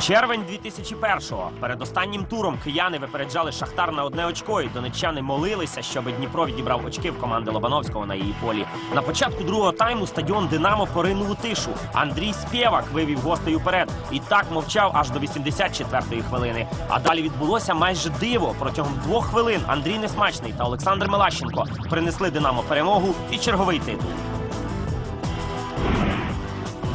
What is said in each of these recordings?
Червень 2001-го. Перед останнім туром кияни випереджали Шахтар на одне очко, і донеччани молилися, щоб Дніпро відібрав очки в команди Лобановського на її полі. На початку другого тайму стадіон Динамо поринув у тишу. Андрій Спєвак вивів гостей уперед і так мовчав аж до 84-ї хвилини. А далі відбулося майже диво. Протягом двох хвилин Андрій Несмачний та Олександр Мелащенко принесли Динамо перемогу і черговий титул.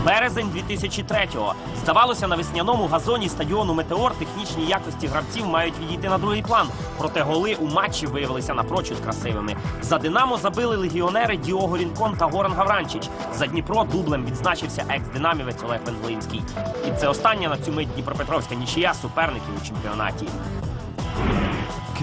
Березень 2003-го. Здавалося, на весняному газоні стадіону Метеор технічні якості гравців мають відійти на другий план. Проте голи у матчі виявилися напрочуд красивими. За Динамо забили легіонери Діого Рінкон та Горан Гавранчич. За Дніпро дублем відзначився екс-динамівець Олег Венглинський. І це остання на цю мить Дніпропетровська нічия суперників у чемпіонаті.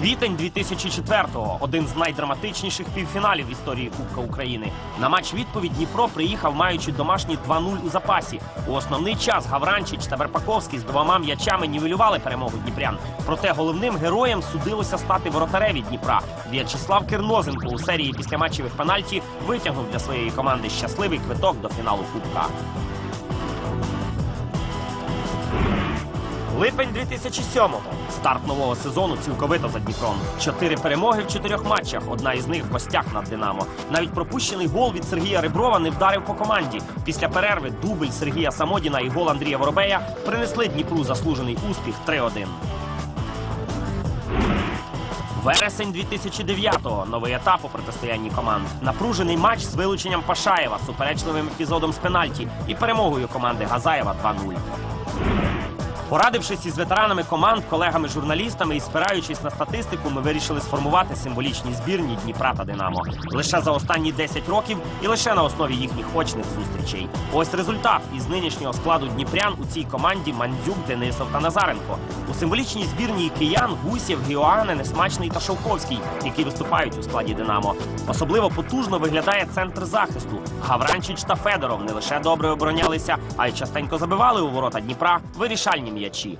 Квітень 2004-го – один з найдраматичніших півфіналів в історії Кубка України. На матч відповідь Дніпро приїхав, маючи домашні 2-0 у запасі. У основний час Гавранчич та Верпаковський з двома м'ячами нівелювали перемогу дніпрян. Проте головним героєм судилося стати воротареві Дніпра. В'ячеслав Кирнозенко у серії післяматчевих пенальті витягнув для своєї команди щасливий квиток до фіналу Кубка. Липень 2007-го. Старт нового сезону цілковито за Дніпром. Чотири перемоги в чотирьох матчах. Одна із них в гостях над Динамо. Навіть пропущений гол від Сергія Реброва не вдарив по команді. Після перерви дубль Сергія Самодіна і гол Андрія Воробея принесли Дніпру заслужений успіх 3-1. Вересень 2009-го. Новий етап у протистоянні команд. Напружений матч з вилученням Пашаєва, суперечливим епізодом з пенальті і перемогою команди Газаєва 2-0. Порадившись із ветеранами команд, колегами журналістами і спираючись на статистику, ми вирішили сформувати символічні збірні Дніпра та Динамо лише за останні 10 років і лише на основі їхніх очних зустрічей. Ось результат із нинішнього складу Дніпрян у цій команді Мандзюк, Денисов та Назаренко. У символічній збірні киян Гусєв, Гіоане, Несмачний та Шовковський, які виступають у складі Динамо. Особливо потужно виглядає центр захисту. Гавранчич та Федоров не лише добре оборонялися, а й частенько забивали у ворота Дніпра вирішальні м'ячі.